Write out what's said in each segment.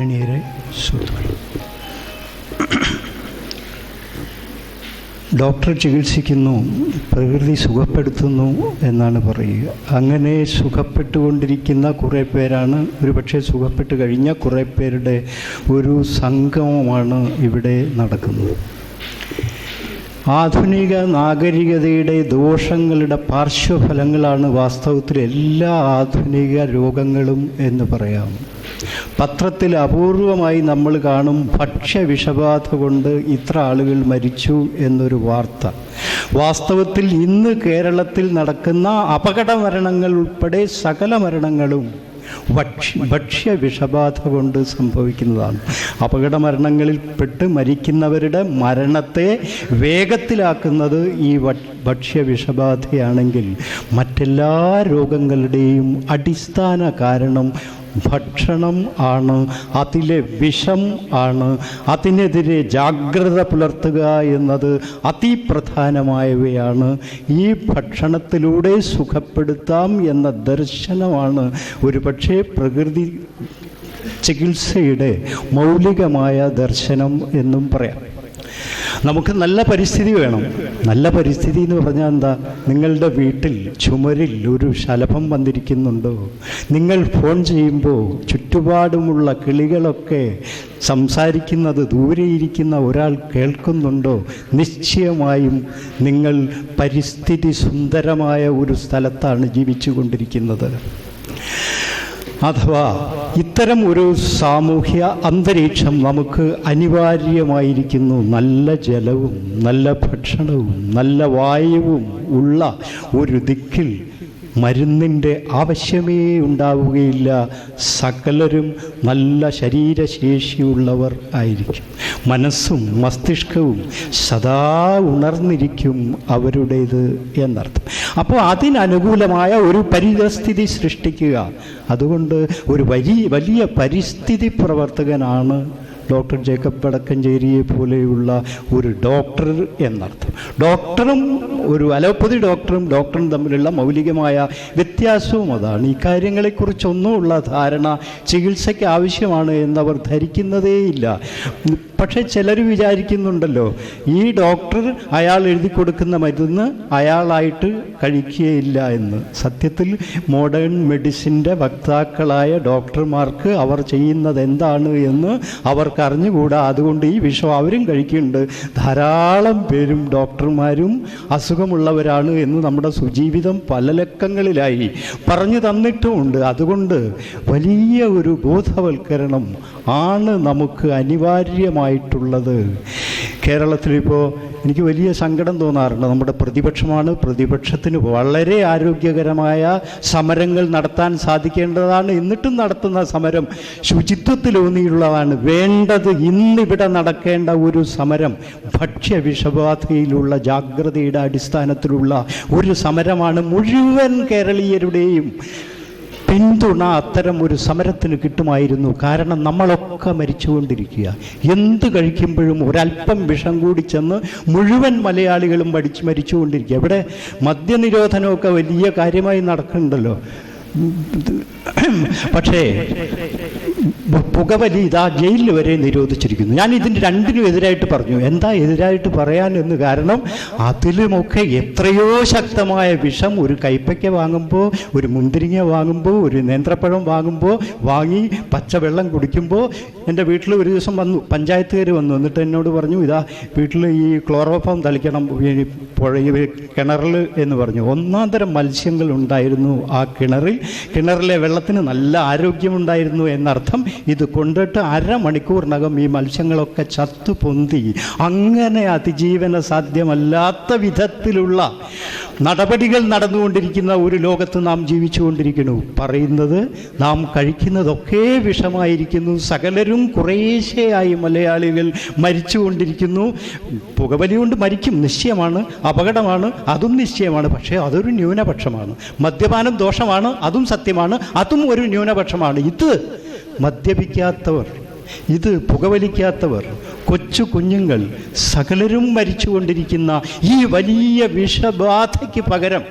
ആദരണീയരെ സുഹൃത്തുക്കൾ ഡോക്ടർ ചികിത്സിക്കുന്നു പ്രകൃതി സുഖപ്പെടുത്തുന്നു എന്നാണ് പറയുക. അങ്ങനെ സുഖപ്പെട്ടുകൊണ്ടിരിക്കുന്ന കുറേ പേരാണ്. ഒരുപക്ഷെ സുഖപ്പെട്ട് കഴിഞ്ഞ കുറേ പേരുടെ ഒരു സംഗമമാണ് ഇവിടെ നടക്കുന്നത്. ആധുനിക നാഗരികതയുടെ ദോഷങ്ങളുടെ പാർശ്വഫലങ്ങളാണ് വാസ്തവത്തിൽ എല്ലാ ആധുനിക രോഗങ്ങളും എന്ന് പറയാം. പത്രത്തിൽ അപൂർവമായി നമ്മൾ കാണും ഭക്ഷ്യവിഷബാധ കൊണ്ട് ഇത്ര ആളുകൾ മരിച്ചു എന്നൊരു വാർത്ത. വാസ്തവത്തിൽ ഇന്ന് കേരളത്തിൽ നടക്കുന്ന അപകട മരണങ്ങൾ ഉൾപ്പെടെ സകല മരണങ്ങളും ഭക്ഷ്യ ഭക്ഷ്യ വിഷബാധ കൊണ്ട് സംഭവിക്കുന്നതാണ്. അപകട മരണങ്ങളിൽ പെട്ട് മരിക്കുന്നവരുടെ മരണത്തെ വേഗത്തിലാക്കുന്നത് ഈ ഭക്ഷ്യ വിഷബാധയാണെങ്കിൽ മറ്റെല്ലാ രോഗങ്ങളുടെയും അടിസ്ഥാന കാരണം ഭക്ഷണം ആണ് അതിലെ വിഷം ആണ്. അതിനെതിരെ ജാഗ്രത പുലർത്തുക എന്നത് അതിപ്രധാനമായവയാണ്. ഈ ഭക്ഷണത്തിലൂടെ സുഖപ്പെടുത്താം എന്ന ദർശനമാണ്. ഒരുപക്ഷെ പ്രകൃതി ചികിത്സയുടെ മൗലികമായ ദർശനം എന്നും പറയാം. നമുക്ക് നല്ല പരിസ്ഥിതി വേണം. നല്ല പരിസ്ഥിതി എന്ന് പറഞ്ഞാൽ എന്താ? നിങ്ങളുടെ വീട്ടിൽ ചുമരിൽ ഒരു ശലഭം വന്നിരിക്കുന്നുണ്ടോ? നിങ്ങൾ ഫോൺ ചെയ്യുമ്പോൾ ചുറ്റുപാടുമുള്ള കിളികളൊക്കെ സംസാരിക്കുന്നത് ദൂരെയിരിക്കുന്ന ഒരാൾ കേൾക്കുന്നുണ്ടോ? നിശ്ചയമായും നിങ്ങൾ പരിസ്ഥിതി സുന്ദരമായ ഒരു സ്ഥലത്താണ് ജീവിച്ചു കൊണ്ടിരിക്കുന്നത് അഥവാ ഇത്തരം ഒരു സാമൂഹ്യ അന്തരീക്ഷം നമുക്ക് അനിവാര്യമായിരിക്കുന്നു. നല്ല ജലവും നല്ല ഭക്ഷണവും നല്ല വായുവും ഉള്ള ഒരു ദിക്കിൽ മരുന്നിന്റെ ആവശ്യമേ ഉണ്ടാവുകയില്ല. സകലരും നല്ല ശരീരശേഷിയുള്ളവർ ആയിരിക്കും. മനസ്സും മസ്തിഷ്കവും സദാ ഉണർന്നിരിക്കും അവരുടേത് എന്നർത്ഥം. അപ്പോൾ അതിനനുകൂലമായ ഒരു പരിതസ്ഥിതി സൃഷ്ടിക്കുക. അതുകൊണ്ട് ഒരു വലിയ വലിയ പരിസ്ഥിതി പ്രവർത്തകനാണ് ഡോക്ടർ ജേക്കബ് വടക്കഞ്ചേരിയെ പോലെയുള്ള ഒരു ഡോക്ടർ എന്നർത്ഥം. ഡോക്ടറും ഒരു അലോപ്പതി ഡോക്ടറും ഡോക്ടറും തമ്മിലുള്ള മൗലികമായ വ്യത്യാസവും അതാണ്. ഈ കാര്യങ്ങളെക്കുറിച്ചൊന്നുമുള്ള ധാരണ ചികിത്സയ്ക്ക് ആവശ്യമാണ് എന്നവർ ധരിക്കുന്നതേയില്ല. പക്ഷേ ചിലർ വിചാരിക്കുന്നുണ്ടല്ലോ ഈ ഡോക്ടർ അയാൾ എഴുതി കൊടുക്കുന്ന മരുന്ന് അയാളായിട്ട് കഴിക്കുകയില്ല എന്ന്. സത്യത്തിൽ മോഡേൺ മെഡിസിന്റെ വക്താക്കളായ ഡോക്ടർമാർക്ക് അവർ ചെയ്യുന്നത് എന്താണ് എന്ന് അവർക്ക് അറിഞ്ഞുകൂടാ അതുകൊണ്ട് ഈ വിഷം അവരും കഴിക്കുന്നുണ്ട്. ധാരാളം പേരും ഡോക്ടർമാരും അസുഖമുള്ളവരാണ് എന്ന് നമ്മുടെ സുജീവിതം പല ലക്കങ്ങളിലായി പറഞ്ഞു തന്നിട്ടുമുണ്ട്. അതുകൊണ്ട് വലിയ ഒരു ബോധവൽക്കരണം ആണ് നമുക്ക് അനിവാര്യമായിട്ടുള്ളത് കേരളത്തിലിപ്പോൾ എനിക്ക് വലിയ സങ്കടം തോന്നാറുണ്ട്. നമ്മുടെ പ്രതിപക്ഷമാണ് പ്രതിപക്ഷത്തിന് വളരെ ആരോഗ്യകരമായ സമരങ്ങൾ നടത്താൻ സാധിക്കേണ്ടതാണ്. എന്നിട്ടും നടത്തുന്ന സമരം ശുചിത്വത്തിലൂന്നിയുള്ളതാണ്. വേണ്ടത് ഇന്നിവിടെ നടക്കേണ്ട ഒരു സമരം ഭക്ഷ്യ വിഷബാധയിലുള്ള ജാഗ്രതയുടെ അടിസ്ഥാനത്തിലുള്ള ഒരു സമരമാണ് മുഴുവൻ കേരളീയരുടെയും പിന്തുണ അത്തരം ഒരു സമരത്തിന് കിട്ടുമായിരുന്നു. കാരണം നമ്മളൊക്കെ മരിച്ചുകൊണ്ടിരിക്കുക. എന്ത് കഴിക്കുമ്പോഴും ഒരല്പം വിഷം കൂടി ചെന്ന് മുഴുവൻ മലയാളികളും പഠിച്ച് മരിച്ചുകൊണ്ടിരിക്കുക. ഇവിടെ മദ്യനിരോധനമൊക്കെ വലിയ കാര്യമായി നടക്കുന്നുണ്ടല്ലോ. പക്ഷേ പുകവലി ഇതാ ജയിലിൽ വരെ നിരോധിച്ചിരിക്കുന്നു. ഞാൻ ഇതിന് രണ്ടിനും എതിരായിട്ട് പറഞ്ഞു. എന്താ എതിരായിട്ട് പറയാൻ എന്ന് കാരണം അതിലുമൊക്കെ എത്രയോ ശക്തമായ വിഷം ഒരു കൈപ്പയ്ക്ക വാങ്ങുമ്പോൾ ഒരു മുന്തിരിങ്ങ വാങ്ങുമ്പോൾ ഒരു നേന്ത്രപ്പഴം വാങ്ങുമ്പോൾ വാങ്ങി പച്ചവെള്ളം കുടിക്കുമ്പോൾ എന്റെ വീട്ടിൽ ഒരു ദിവസം വന്നു. പഞ്ചായത്തുകാർ വന്നു. എന്നിട്ട് എന്നോട് പറഞ്ഞു ഇതാ വീട്ടിൽ ഈ ക്ലോറോഫോം തളിക്കണം പുഴ കിണറിൽ എന്ന് പറഞ്ഞു. ഒന്നാം തരം മത്സ്യങ്ങൾ ഉണ്ടായിരുന്നു ആ കിണറിൽ. കിണറിലെ വെള്ളത്തിന് നല്ല ആരോഗ്യമുണ്ടായിരുന്നു എന്നർത്ഥം ഇത് കൊണ്ടിട്ട് അരമണിക്കൂറിനകം ഈ മത്സ്യങ്ങളൊക്കെ ചത്തു പൊന്തി അങ്ങനെ അതിജീവന സാധ്യമല്ലാത്ത വിധത്തിലുള്ള നടപടികൾ നടന്നുകൊണ്ടിരിക്കുന്ന ഒരു ലോകത്ത് നാം ജീവിച്ചുകൊണ്ടിരിക്കുന്നു. പറയുന്നത് നാം കഴിക്കുന്നതൊക്കെ വിഷമായിരിക്കുന്നു. സകലരും കുറേശ്ശെയായി മലയാളികൾ മരിച്ചുകൊണ്ടിരിക്കുന്നു. പുകവലി കൊണ്ട് മരിക്കും. നിശ്ചയമാണ്. അപകടമാണ്. അതും നിശ്ചയമാണ്. പക്ഷേ അതൊരു ന്യൂനപക്ഷമാണ്. മദ്യപാനം ദോഷമാണ്. അതും സത്യമാണ്. അതും ഒരു ന്യൂനപക്ഷമാണ്. ഇത് മദ്യപിക്കാത്തവർ ഇത് പുകവലിക്കാത്തവർ കൊച്ചു കുഞ്ഞുങ്ങൾ സകലരും മരിച്ചുകൊണ്ടിരിക്കുന്ന ഈ വലിയ വിഷബാധയ്ക്ക് പകരം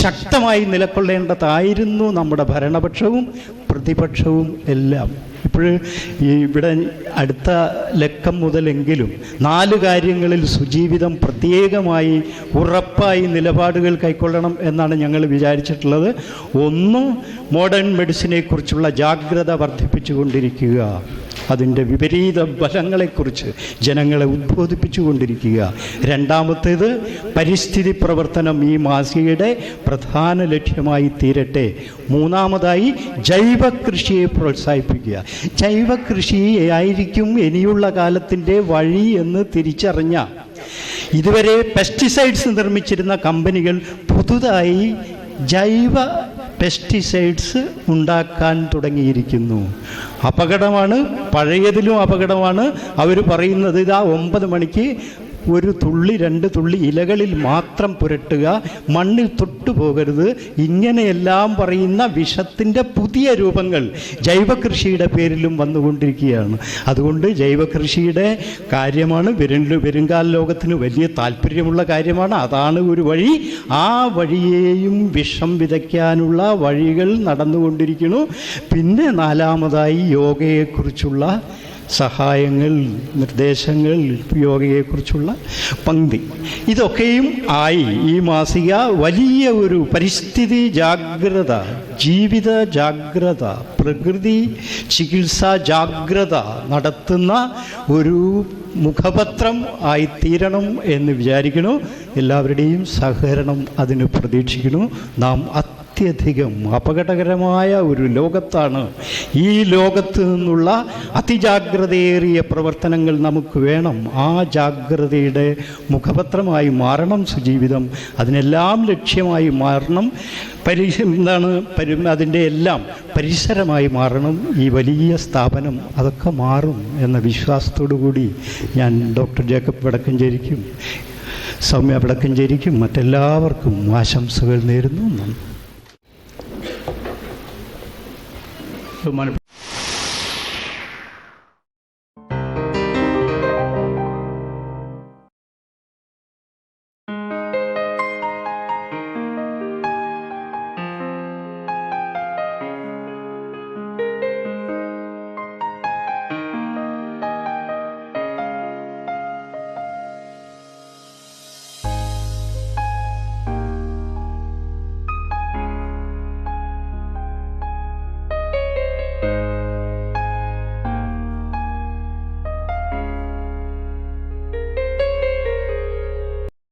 ശക്തമായി നിലകൊള്ളേണ്ടതായിരുന്നു നമ്മുടെ ഭരണപക്ഷവും പ്രതിപക്ഷവും എല്ലാം. ഇപ്പോൾ ഈ ഇവിടെ അടുത്ത ലക്കം മുതലെങ്കിലും നാല് കാര്യങ്ങളിൽ സുജീവിതം പ്രത്യേകമായി ഉറപ്പായി നിലപാടുകൾ കൈക്കൊള്ളണം എന്നാണ് ഞങ്ങൾ വിചാരിച്ചിട്ടുള്ളത്. ഒന്ന് മോഡേൺ മെഡിസിനെക്കുറിച്ചുള്ള ജാഗ്രത വർദ്ധിപ്പിച്ചുകൊണ്ടിരിക്കുക. അതിന്റെ വിപരീത ഫലങ്ങളെക്കുറിച്ച് ജനങ്ങളെ ഉദ്ബോധിപ്പിച്ചുകൊണ്ടിരിക്കുക. രണ്ടാമത്തേത് പരിസ്ഥിതി പ്രവർത്തനം ഈ മാസികയുടെ പ്രധാന ലക്ഷ്യമായി തീരട്ടെ. മൂന്നാമതായി ജൈവ കൃഷിയെ പ്രോത്സാഹിപ്പിക്കുക. ജൈവ കൃഷി ആയിരിക്കും ഇനിയുള്ള കാലത്തിന്റെ വഴി എന്ന് തിരിച്ചറിഞ്ഞ. ഇതുവരെ പെസ്റ്റിസൈഡ്സ് നിർമ്മിച്ചിരുന്ന കമ്പനികൾ പുതുതായി ജൈവ പെസ്റ്റിസൈഡ്സ് ഉണ്ടാക്കാൻ തുടങ്ങിയിരിക്കുന്നു. അപകടമാണ് പഴയതിലും അപകടമാണ്. അവർ പറയുന്നത് ഇതാ ഒമ്പത് മണിക്ക് ഒരു തുള്ളി രണ്ട് തുള്ളി ഇലകളിൽ മാത്രം പുരട്ടുക. മണ്ണിൽ തൊട്ടു പോകരുത്. ഇങ്ങനെയെല്ലാം പറയുന്ന വിഷത്തിന്റെ പുതിയ രൂപങ്ങൾ ജൈവകൃഷിയുടെ പേരിലും വന്നുകൊണ്ടിരിക്കുകയാണ്. അതുകൊണ്ട് ജൈവകൃഷിയുടെ കാര്യമാണ് വരും വരുംകാല ലോകത്തിന് വലിയ താല്പര്യമുള്ള കാര്യമാണ്. അതാണ് ഒരു വഴി. ആ വഴിയെയും വിഷം വിതയ്ക്കാനുള്ള വഴികൾ നടന്നുകൊണ്ടിരിക്കുന്നു. പിന്നെ നാലാമതായി യോഗയെക്കുറിച്ചുള്ള സഹായങ്ങൾ നിർദ്ദേശങ്ങൾ യോഗയെക്കുറിച്ചുള്ള പങ്ക്തി. ഇതൊക്കെയും ആയി ഈ മാസിക വലിയ ഒരു പരിസ്ഥിതി ജാഗ്രത ജീവിത ജാഗ്രത പ്രകൃതി ചികിത്സാ ജാഗ്രത നടത്തുന്ന ഒരു മുഖപത്രം ആയിത്തീരണം എന്ന് വിചാരിക്കുന്നു. എല്ലാവരുടെയും സഹകരണം അതിന് പ്രതീക്ഷിക്കുന്നു. നാം അത്യധികം അപകടകരമായ ഒരു ലോകത്താണ് ഈ ലോകത്ത് നിന്നുള്ള അതിജാഗ്രതയേറിയ പ്രവർത്തനങ്ങൾ നമുക്ക് വേണം. ആ ജാഗ്രതയുടെ മുഖപത്രമായി മാറണം സുജീവിതം. അതിനെല്ലാം ലക്ഷ്യമായി മാറണം. പരി എന്താണ് പരി അതിന്റെ എല്ലാം പരിസരമായി മാറണം. ഈ വലിയ സ്ഥാപനം അതൊക്കെ മാറും എന്ന വിശ്വാസത്തോടു കൂടി ഞാൻ ഡോക്ടർ ജേക്കബ് വടക്കഞ്ചേരിക്കും സൗമ്യ വടക്കഞ്ചേരിക്കും മറ്റെല്ലാവർക്കും ആശംസകൾ നേരുന്നു. നന്ദി. সম্মানিত